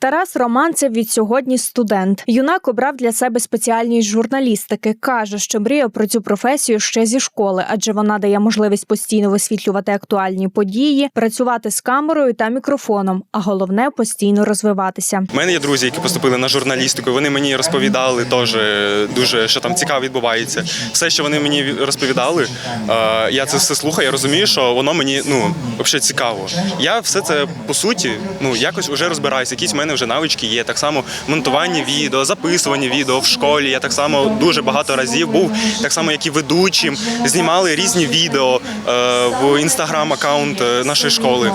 Тарас Романцев від сьогодні студент. Юнак обрав для себе спеціальність журналістики. каже, що мріяв про цю професію ще зі школи, адже вона дає можливість постійно висвітлювати актуальні події, працювати з камерою та мікрофоном, а головне постійно розвиватися. У мене є друзі, які поступили на журналістику. Вони мені розповідали теж дуже, що там цікаво відбувається. Все, що вони мені розповідали, е, я це все слухаю. Я розумію, що воно мені ну взагалі цікаво. Я все це по суті, ну якось вже розбираюся. Якісь в мене вже навички є. Так само монтування відео, записування відео в школі. Я так само дуже багато разів був, так само як і ведучим. Знімали різні відео е, в інстаграм аккаунт нашої школи.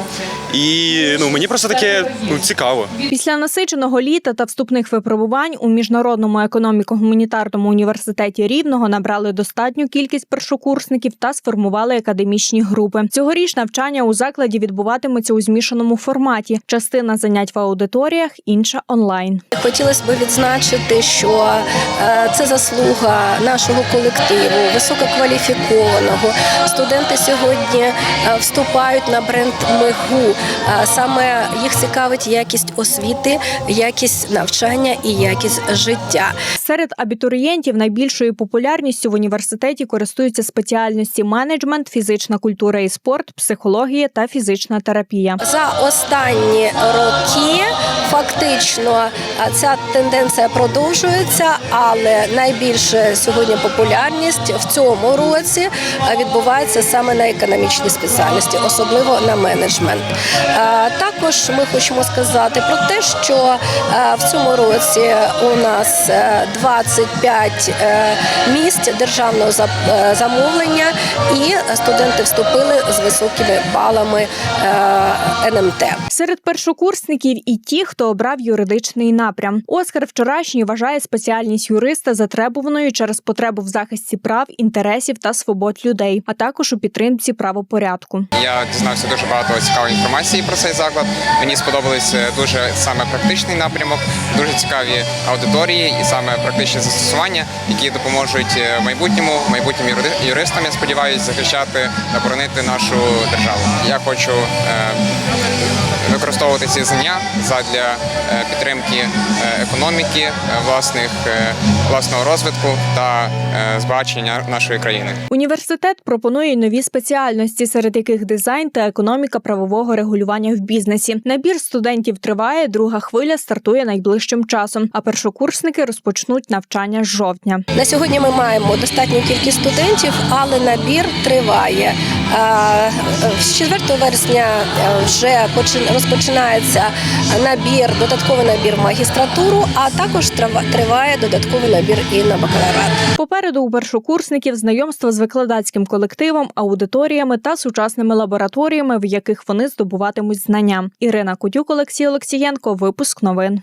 І ну мені просто таке ну цікаво. Після насиченого літа та вступних випробувань у міжнародному економіко-гуманітарному університеті Рівного набрали достатню кількість першокурсників та сформували академічні групи. Цьогоріч навчання у закладі відбуватиметься у змішаному форматі. Частина занять в аудиторіях, інша онлайн. Хотілося б відзначити, що е, це заслуга нашого колективу, висококваліфікованого. Студенти сьогодні е, вступають на бренд Мигу. Е, Саме їх цікавить якість освіти, якість навчання і якість життя. Серед абітурієнтів найбільшою популярністю в університеті користуються спеціальності менеджмент, фізична культура і спорт, психологія та фізична терапія. За останні роки факт фактично е, ця тенденція продовжується, але найбільше сьогодні популярність в цьому році е, відбувається саме на економічній спеціальності, особливо на менеджмент. Е, Також ми хочемо сказати про те, що в цьому році у нас е, 25 е, місць державного замовлення, і студенти вступили з високими балами НМТ. Серед першокурсників і ті, хто обрав юридичний напрям. Оскар вчорашній вважає спеціальність юриста затребуваною через потребу в захисті прав, інтересів та свобод людей, а також у підтримці правопорядку. Я дізнався дуже багато цікавої інформації про цей заклад. Мені сподобались е, дуже саме практичний напрямок, дуже цікаві аудиторії і саме практичні застосування, які допоможуть е, майбутньому майбутнім юристам, я сподіваюся, захищати та боронити нашу державу. Я хочу е, використовувати ці знання задля підтримки е, економіки, е, власних е, власного розвитку та е, збагачення нашої країни. Університет пропонує нові спеціальності, серед яких дизайн та економіка правового регулювання в бізнесі. Набір студентів триває. Друга хвиля стартує найближчим часом. А першокурсники розпочнуть навчання з жовтня. На сьогодні ми маємо достатню кількість студентів, але набір триває. Е, З 4 вересня е, вже почин- розпочинається набір, додатковий набір в магістратуру, а також триває додатковий набір і на бакалаврат. Попереду у першокурсників знайомство з викладацьким колективом, аудиторіями та сучасними лабораторіями, в яких вони здобуватимуть знання. Ірина Кутюк, Олексій Олексієнко. Випуск новин.